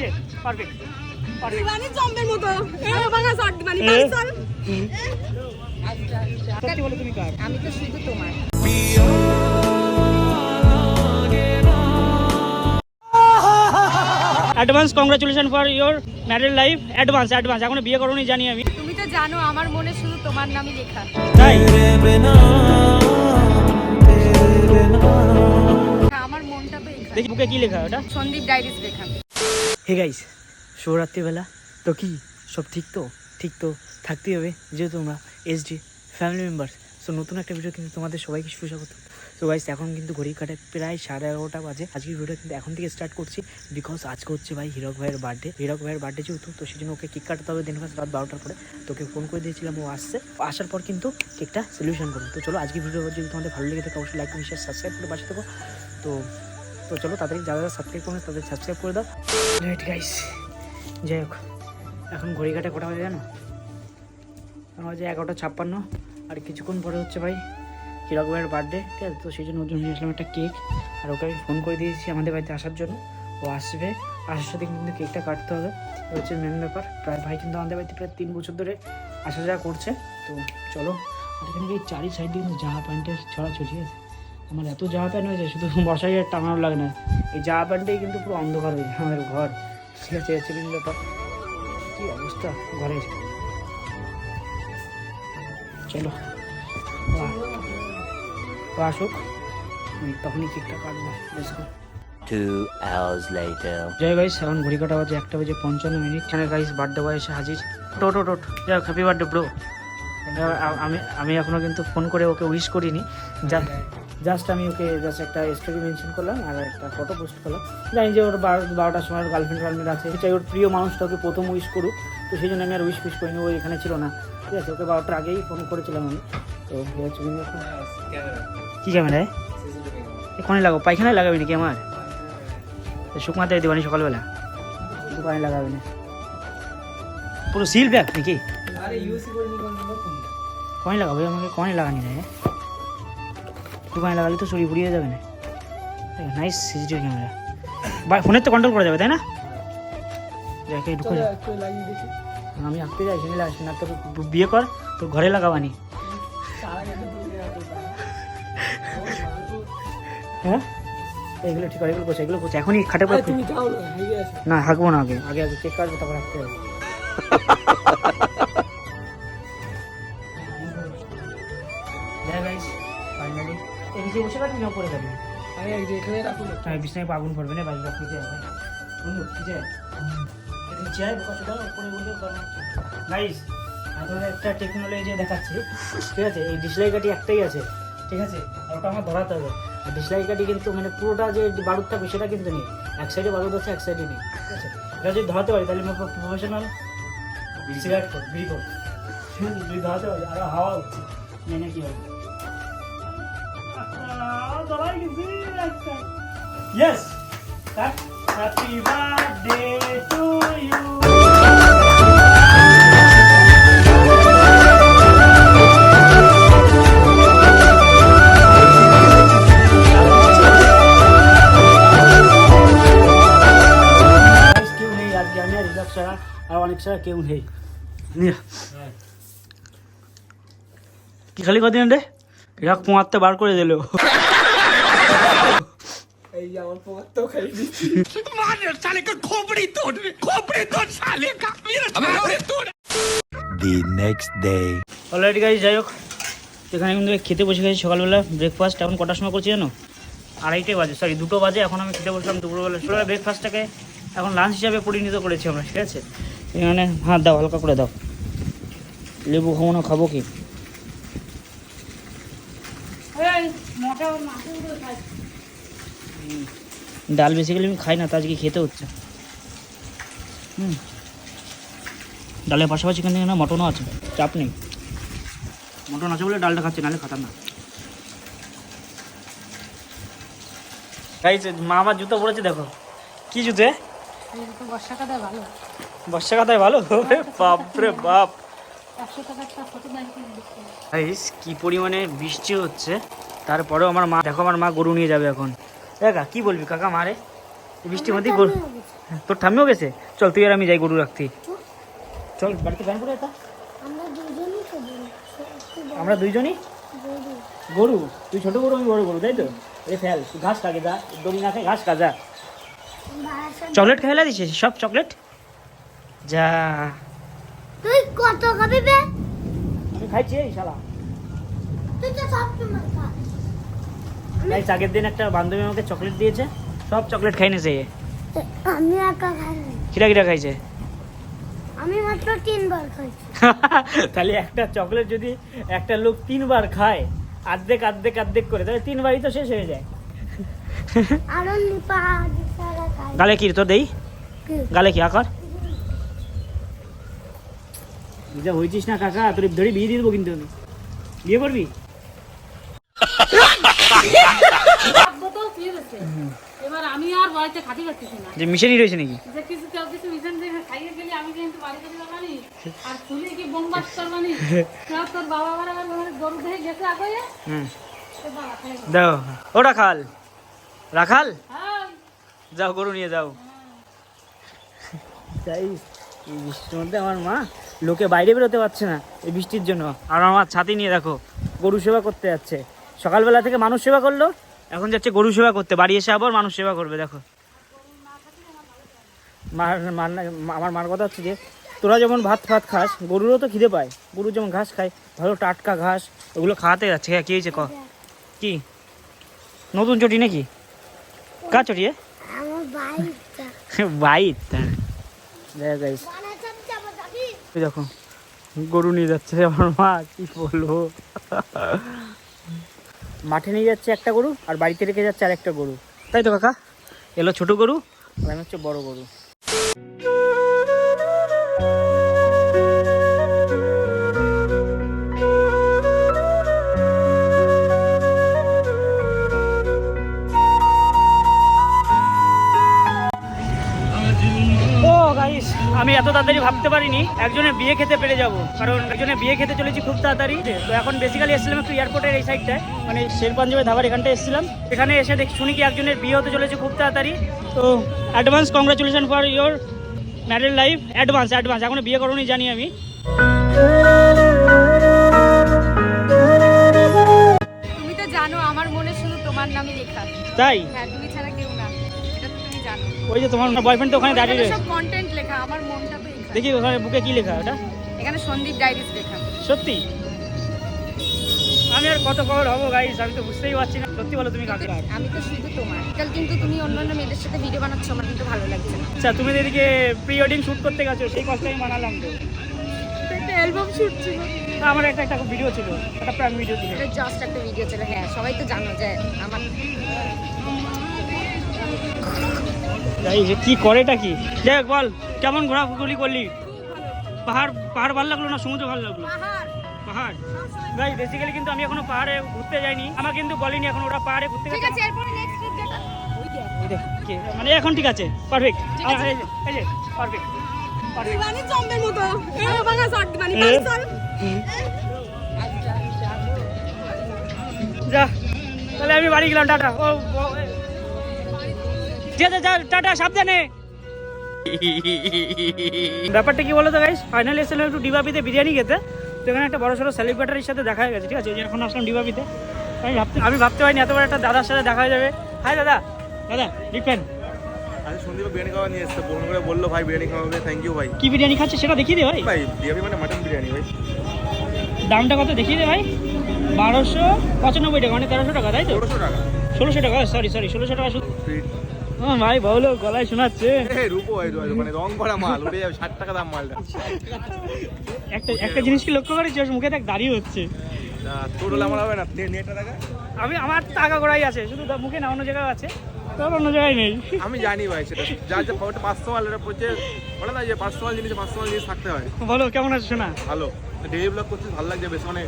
আছে perfect perfect মানে জম্বের মতো। এ বাবা শর্ট মানে এ? চল। সত্যি বলো তুমি কার? আমি তো শুধু তোমার। Advance congratulation for your married life advance advance এখনও বিয়ে করোনি জানি আমি। তুমি তো জানো আমার মনে শুধু তোমার নামই লেখা। তাই? হ্যাঁ, আমার মনটা তো দেখি বুকে কি লেখা ওটা? সন্দীপ ডায়েরিজ লেখা। হে গাইস শিবরাত্রিবেলা তো কি, সব ঠিক তো? ঠিক তো? থাকতেই হবে, যেহেতু আমরা এসডি ফ্যামিলি মেম্বার্স সো নতুন একটা ভিডিও কিন্তু তোমাদের সবাইকে সুস্বাগত। তো গাইস এখন কিন্তু ঘড়ি কাটে প্রায় সাড়ে এগারোটা বাজে। আজকের ভিডিও কিন্তু এখন থেকে স্টার্ট করছি বিকজ আজকে হচ্ছে ভাই হিরক ভাইয়ের বার্থডে হিরক ভাইয়ের বার্থডে যেহেতু, তো সেই জন্য ওকে কেক কাটাতে হবে। দিন রাত বারোটার পরে তোকে ফোন করে দিয়েছিলাম, ও আসছে। আসার পর কিন্তু কেকটা সলিউশন করব। তো চলো আজকে ভিডিও যদি তোমাদের ভালো লেগে থাকে, অবশ্যই লাইক শেয়ার সাবস্ক্রাইব করে পাশে থাকো। তো তো চলো তাড়াতাড়ি যারা যারা সাবস্ক্রাইব করবে তাদের সাবস্ক্রাইব করে দাও। রাইট গাইস যাই হোক, এখন ঘড়ি কাটে কটা বাজে জানো? এখন বাজে এগারোটা ছাপ্পান্ন, আর কিছুক্ষণ পরে হচ্ছে ভাই হিরক ভাইয়ের বার্থডে ঠিক আছে? তো সেই জন্য ওর জন্য নিয়ে আসলাম একটা কেক আর ওকে আমি ফোন করে দিয়েছি আমাদের বাড়িতে আসার জন্য। ও আসবে, আসার সাথে কিন্তু কেকটা কাটতে হবে। হচ্ছে মেন ব্যাপার, প্রায় ভাই কিন্তু আমাদের বাড়িতে প্রায় তিন বছর ধরে আসা যাওয়া করছে। তো চলো, আর এখানে চারি সাইড দিয়ে কিন্তু জামা প্যান্টের ঠিক আছে। আমার এত জামা প্যান্ট হয়েছে শুধু বর্ষায় আর টাঙানো লাগে না। এই জামা প্যান্টেই কিন্তু পুরো অন্ধকার হয়ে যায় আমাদের ঘর। ঠিক আছে হচ্ছে কিন্তু ব্যাপার। কী অবস্থা ঘরের চলো। আসুক। তখনই কেকটা কাটবো। Hours later. জয় গাইস এখন ঘড়ি কাটা বাজে একটা বাজে পঞ্চান্ন মিনিট। গাইস বার্থডে বয় এসে হাজির। টোট টোট যাই হ্যাপি বার্থডে ব্রো আমি আমি এখনও কিন্তু ফোন করে ওকে উইশ করিনি। জাস্ট আমি ওকে জাস্ট একটা স্টোরি মেনশন করলাম আর একটা ফটো পোস্ট করলাম। জানি যে ওর বারো বারোটার সময় গার্লফ্রেন্ড গার্লফ্রেন্ড আছে। চাই ওর প্রিয় মানুষটা ওকে প্রথম উইশ করুক। তো সেই জন্য আমি আর উইশ ফিশ করিনি ও এখানে ছিল না। ঠিক আছে ওকে বারোটার আগেই ফোন করেছিলাম আমি। তো কী ক্যামেরায় এখানে লাগাবো পায়খানায় লাগাবি নাকি আমার? শুকনাতে দিবানি সকালবেলা। দোকানে লাগাবে না। পুরো সিল ব্যাগ নাকি? কনে লাগাবো আমাকে কনে লাগানি না দোকানে লাগালে তো শরীর পুড়িয়ে যাবে না। নাইস সিসিটিভি ক্যামেরা বা ফোনের তো কন্ট্রোল করা যাবে তাই না? দেখে ঢুকে আমি আঁকতে যাই সেখানে লাগাস না তোর বিয়ে কর তোর ঘরে লাগাবানি। হ্যাঁ? এগুলো ঠিক আছে এগুলো বসে এগুলো বসে এখনই খাটে পড়ে না হাঁকবো না আগে আগে আগে চেক কাটবো তারপর হাঁকতে হবে ফাইনালি এই নিচে বসে কাটবি না পরে যাবি। আমি বিছনায় আগুন পড়বে না বাড়ি রাখতে যাবে বন্ধু নিচে নিচে আয় বোকা চোদা উপরে গাইস একটা টেকনোলজি দেখাচ্ছি। ঠিক আছে এই ডিসলাই কাঠি একটাই আছে। ঠিক আছে আর ওটা আমার ধরাতে হবে। আর ডিসলাই কাঠি কিন্তু মানে পুরোটা যে বারুদ থাকবে সেটা কিন্তু নেই। এক সাইডে বারুদ আছে এক সাইডে নেই। ঠিক আছে এটা যদি ধরাতে পারি তাহলে প্রফেশনাল সিগারেট কর বিড়ি কর যদি ধরাতে পারি আরও হাওয়া উঠছে মেনে কি হবে Yes. Happy birthday to you. কেউ নেই আজকে আমি আর রিজার্ভ ছাড়া আর অনেক ছাড়া কেউ নেই কি খালি কদিন রে এরা কুয়ারতে বার করে দিল The next day. অলরেডি গাড়ি যাই হোক। এখানে কিন্তু খেতে বসে গেছি সকালবেলা ব্রেকফাস্ট এখন কটার সময় করছি জানো? আড়াইটে বাজে সরি দুটো বাজে এখন আমি খেতে বসলাম দুপুরবেলা। সকালে ব্রেকফাস্টটাকে এখন লাঞ্চ হিসাবে পরিণত করেছি আমরা ঠিক আছে? এখানে হাত দাও হালকা করে দাও। লেবু খাব না খাব কি? হুম। ডাল বেসিক্যালি আমি খাই না তো আজকে খেতে হচ্ছে। হুম। ডালের পাশাপাশি এখানে না মটনও আছে চাপ নেই। মটন আছে বলে ডালটা খাচ্ছি নাহলে খাতাম না। গাইছে মা আমার জুতো পড়েছে দেখো। কি জুতো? এ? ভালো। বর্ষা কথায় ভালো? ওরে বাপ রে বাপ। একশো টাকা একটা ফটো গাইস কি পরিমাণে বৃষ্টি হচ্ছে। তারপরেও আমার মা দেখো আমার মা গরু নিয়ে যাবে এখন। দেখা কি বলবি কাকা মারে বৃষ্টির মধ্যেই গরু তোর ঠাম্মিও গেছে? চল তুই আর আমি যাই গরু রাখতে। চল বাড়িতে ফ্যান করে এটা আমরা দুইজনই? গরু? তুই ছোট গরু আমি বড় গরু তাই তো? এ ফেল ঘাস খাগে যা দড়ি না খাই ঘাস খাজা চকলেট খেলা দিছিস সব চকলেট? যা। তুই কত খাবি বে? আমি খাইছি শালা। তুই তো সব সময় খাস। তাই আগের দিন একটা বান্ধবী আমাকে চকলেট দিয়েছে। সব চকলেট খাই নিয়েছে এ। আমি একা খাইনি। কিরা কিরা খাইছে? আমি মাত্র তিনবার খাইছি। তাহলে একটা চকলেট যদি একটা লোক তিনবার খায় আর্ধেক আর্ধেক আর্ধেক করে তাহলে তিনবারই তো শেষ হয়ে যায়। আরও নিপা গালে কি তো দেই? গালে কি আকার? যা হয়েছিস না কাকা তোর ধরে বিয়ে দিয়ে দেবো কিন্তু আমি। বিয়ে করবি? তো এবার আমি আর বাড়িতে খাতে পারতেছি না। যে মিশারি রয়েছে নাকি? যে কিছু কেউ কিছু মিশন দিয়ে খাইয়ে গেলে আমি কিন্তু বাড়িতে যাবানি আর তুই কি বোমবাস করবানি কেউ তোর বাবা আবার আবার গরু দেখে গেছে আগে। হুম। তো দাও। ও রাখাল রাখাল? হ্যাঁ। যাও গরু নিয়ে যাও। তাই এই বৃষ্টির মধ্যে আমার মা লোকে বাইরে বেরোতে পারছে না এই বৃষ্টির জন্য। আর আমার ছাতি নিয়ে দেখো গরু সেবা করতে যাচ্ছে। সকালবেলা থেকে মানুষ সেবা করল। এখন যাচ্ছে গরু সেবা করতে বাড়ি এসে আবার মানুষ সেবা করবে দেখো। মার মার না- আমার মার কথা হচ্ছে যে তোরা যেমন ভাত ফাত খাস গরুরও তো খিদে পায়। গরু যেমন ঘাস খায় ভালো টাটকা ঘাস ওগুলো খাওয়াতে যাচ্ছে। হ্যাঁ কি হয়েছে ক? কি? নতুন চটি নাকি? কা চটি এই দেখো গরু নিয়ে যাচ্ছে আমার মা কি বলব? মাঠে নিয়ে যাচ্ছে একটা গরু আর বাড়িতে রেখে যাচ্ছে আর একটা গরু। তাই তো কাকা? এলো ছোট গরু। আর আমি হচ্ছে বড় গরু। তাড়াতাড়ি ভাবতে পারিনি একজনের বিয়ে খেতে পেরে যাব। কারণ একজনের বিয়ে খেতে চলেছি খুব তাড়াতাড়ি। তো এখন বেসিক্যালি এসেছিলাম একটু এয়ারপোর্টের এই সাইডটায় মানে শের পাঞ্জাবে ধাবার এখানটায় এসেছিলাম। এখানে এসে দেখ শুনি কি একজনের বিয়ে হতে চলেছে খুব তাড়াতাড়ি। তো advance congratulation for your married life advance advance এখনও বিয়ে করোনি জানি আমি। তুমি তো জানো আমার মনে শুধু তোমার নামই লেখা। তাই? হ্যাঁ তুমি ছাড়া কেউ না। এটা তো তুমি জানো। ওই যে তোমার বয়ফ্রেন্ড তো ওখানে দাঁড়িয়ে রয়েছে। সব কন্টেন্ট লেখা আমার মনটা দেখি ওখানে বুকে কি লেখা ওটা? এখানে সন্দীপ ডায়েরিজ লেখা। সত্যি? আমি আর কত খবর হব গাইস আমি তো বুঝতেই পারছি না। সত্যি বলো তুমি কাকে আমি তো শুধু তোমার। কাল কিন্তু তুমি অন্যান্য মেয়েদের সাথে ভিডিও বানাচ্ছ আমার কিন্তু ভালো লাগছে না। আচ্ছা তুমি এদিকে প্রি ওয়েডিং শুট করতে গেছো সেই কষ্ট আমি মানালাম তো। একটা অ্যালবাম শুট ছিল। আমার একটা একটা ভিডিও ছিল একটা প্রাণ ভিডিও ছিল। জাস্ট একটা ভিডিও ছিল হ্যাঁ সবাই তো জানো যে আমার এই যে কি করেটা কি? দেখ বল কেমন ঘোরাঘুরি করলি? পাহাড় পাহাড় ভালো লাগল না সমুদ্র ভালো লাগল? পাহাড়। ভাই বেসিক্যালি কিন্তু আমি এখনও পাহাড়ে ঘুরতে যাইনি। আমার কিন্তু বলিনি এখন ওরা পাহাড়ে ঘুরতে ঠিক গেছে। মানে এখন ঠিক আছে পারফেক্ট ঠিক এই যে পারফেক্ট এ? চল। যা তাহলে আমি বাড়ি গেলাম টাটা। ও আছে যা টাটা সাবধানে। ব্যাপারটা কি বলো তো গাইস ফাইনালি এসেছিলাম একটু ডিবাপিতে বিরিয়ানি খেতে। তো এখানে একটা বড় সড়ো সেলিব্রিটির সাথে দেখা হয়ে গেছে ঠিক আছে? ওই যে এখন আসলাম ডিবাপিতে। আমি ভাবতে আমি ভাবতে পারিনি এত বড় একটা দাদার সাথে দেখা হয়ে যাবে। হাই দাদা। দাদা বিগ ফ্যান আজ সন্দীপ বিরিয়ানি খাওয়া নিয়ে এসছে ফোন করে বলল ভাই বিরিয়ানি খাওয়াবে থ্যাংক ইউ ভাই। কি বিরিয়ানি খাচ্ছে সেটা দেখিয়ে দে ভাই। ভাই বিরিয়ানি মানে মাটন বিরিয়ানি ভাই। দামটা কত দেখিয়ে দে ভাই? বারোশো পঁচানব্বই টাকা মানে তেরোশো টাকা তাই তো? ষোলোশো টাকা। ষোলোশো টাকা সরি সরি ষোলোশো টাকা ভাই বলো গলায় শোনাচ্ছে। রূপো মানে রং করা মাল উঠে যাবে ষাট টাকা দাম মালটা। একটা একটা জিনিস কি লক্ষ্য করেছি মুখে দেখ দাঁড়িয়ে হচ্ছে। তোর আমার হবে না নেটটা দেখা। আমি আমার টাকা করাই আছে শুধু মুখে না অন্য জায়গায় আছে। তোর অন্য জায়গায় নেই। আমি জানি ভাই সেটা। যার যে ওটা পাঁচশো মাল এটা পড়ছে বলে না যে পাঁচশো মাল জিনিস পাঁচশো মাল জিনিস থাকতে হয়। বলো কেমন আছে শোনা? ভালো। ডেলি ব্লগ করছিস ভালো লাগছে বেশ মানে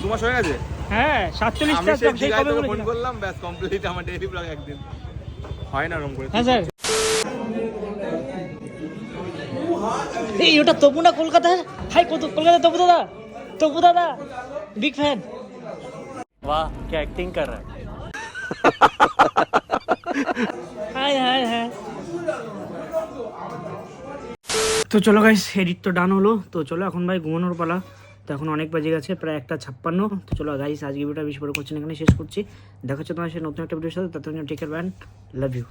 দু মাস হয়ে গেছে। হ্যাঁ সাতচল্লিশটা ফোন করলাম ব্যাস কমপ্লিট আমার ডেলি ব্লগ একদিন। হয় না ওরকম করে হ্যাঁ স্যার এই ওটা তপু না কলকাতা হাই কত কলকাতা তপু দাদা তপু দাদা বিগ ফ্যান वाह क्या एक्टिंग कर रहा है হাই হাই হ্যাঁ তো চলো গাইস এডিট তো ডান হলো তো চলো এখন ভাই ঘুমানোর পালা তো এখন অনেক বাজে গেছে, প্রায় একটা ছাপ্পান্ন। তো চলো গাইস আজকে ভিডিওটা বেশি বড় করছি না এখানে শেষ করছি। দেখা হচ্ছে তোমার সে নতুন একটা ভিডিওর সাথে জন্য টেকার ব্যান্ড লাভ ইউ